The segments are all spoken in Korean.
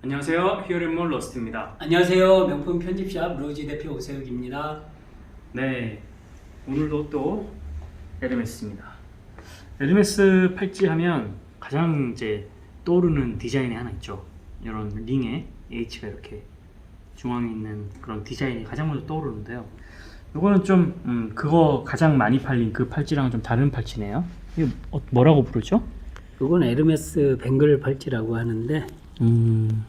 안녕하세요. 히어앤몰 러스트입니다. 안녕하세요. 명품 편집샵 로지 대표 오세욱입니다. 네, 오늘도 또 에르메스입니다. 에르메스 팔찌 하면 가장 이제 떠오르는 디자인이 하나 있죠. 이런 링에 H가 이렇게 중앙에 있는 그런 디자인이 가장 먼저 떠오르는데요. 이거는 좀 음, 그거 가장 많이 팔린 그 팔찌랑 좀 다른 팔찌네요. 이거 어, 뭐라고 부르죠? 이건 에르메스 뱅글 팔찌라고 하는데 음,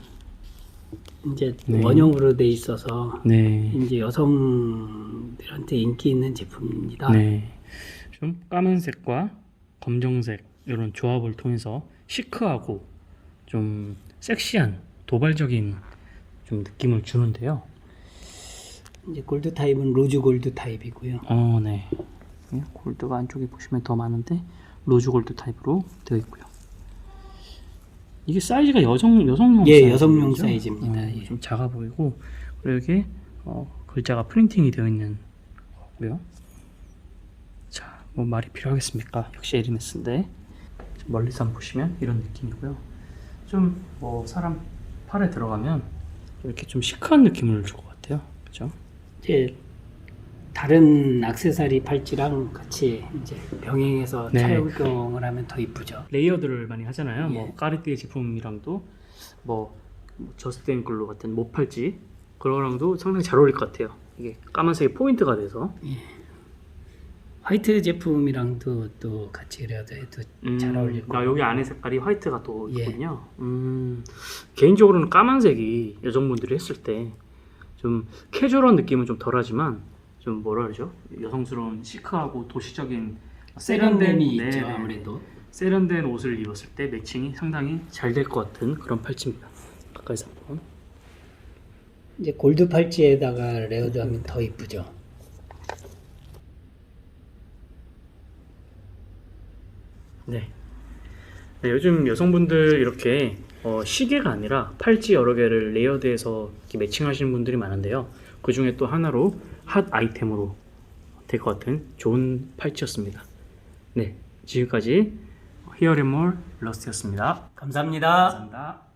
이제 네. 원형으로 돼 있어서 네. 이제 여성들한테 인기 있는 제품입니다. 네. 좀 까만색과 검정색 이런 조합을 통해서 시크하고 좀 섹시한 도발적인 좀 느낌을 주는데요. 이제 골드 타입은 로즈 골드 타입이고요. 어, 네. 예, 골드가 안쪽에 보시면 더 많은데 로즈 골드 타입으로 되어 있고요. 이게 사이즈가 여성 여성용 예, 사이즈죠? 여성용 사이즈입니다. 어, 예. 좀 작아 보이고 그리고 여기 어, 글자가 프린팅이 되어 있는 거고요. 자, 뭐 말이 필요하겠습니까? 역시 에르메스인데 멀리서 한번 보시면 이런 느낌이고요. 좀 뭐 사람 팔에 들어가면 이렇게 좀 시크한 느낌을 줄 것 같아요. 그죠? 이제 다른 액세서리 팔찌랑 같이 이제 병행해서 네. 착용을 하면 더 이쁘죠. 레이어드를 많이 하잖아요. 뭐 예. 까르띠에 제품이랑도 뭐 저스트 글로 같은 모팔찌 그거랑도 상당히 잘 어울릴 것 같아요. 이게 까만색이 포인트가 돼서 화이트 제품이랑도 또 같이 그려도 해도 잘 어울릴 나 거예요. 여기 안에 색깔이 화이트가 또 예. 있군요. 음, 개인적으로는 까만색이 여성분들이 했을 때 좀 캐주얼한 느낌은 좀 덜하지만 좀 뭐라 그러죠? 여성스러운 시크하고 도시적인 세련됨이 네, 있죠 네. 아무래도. 세련된 옷을 입었을 때 매칭이 상당히 잘 될 것 같은 그런 팔찌입니다. 가까이서 한번. 이제 골드 팔찌에다가 레어드 하면 더 이쁘죠. 네. 네, 요즘 여성분들 이렇게 어, 시계가 아니라 팔찌 여러 개를 레이어드해서 이렇게 매칭하시는 분들이 많은데요. 그 중에 또 하나로 핫 아이템으로 될 것 같은 좋은 팔찌였습니다. 네, 지금까지 히어앤몰 러스트였습니다. 감사합니다. 감사합니다.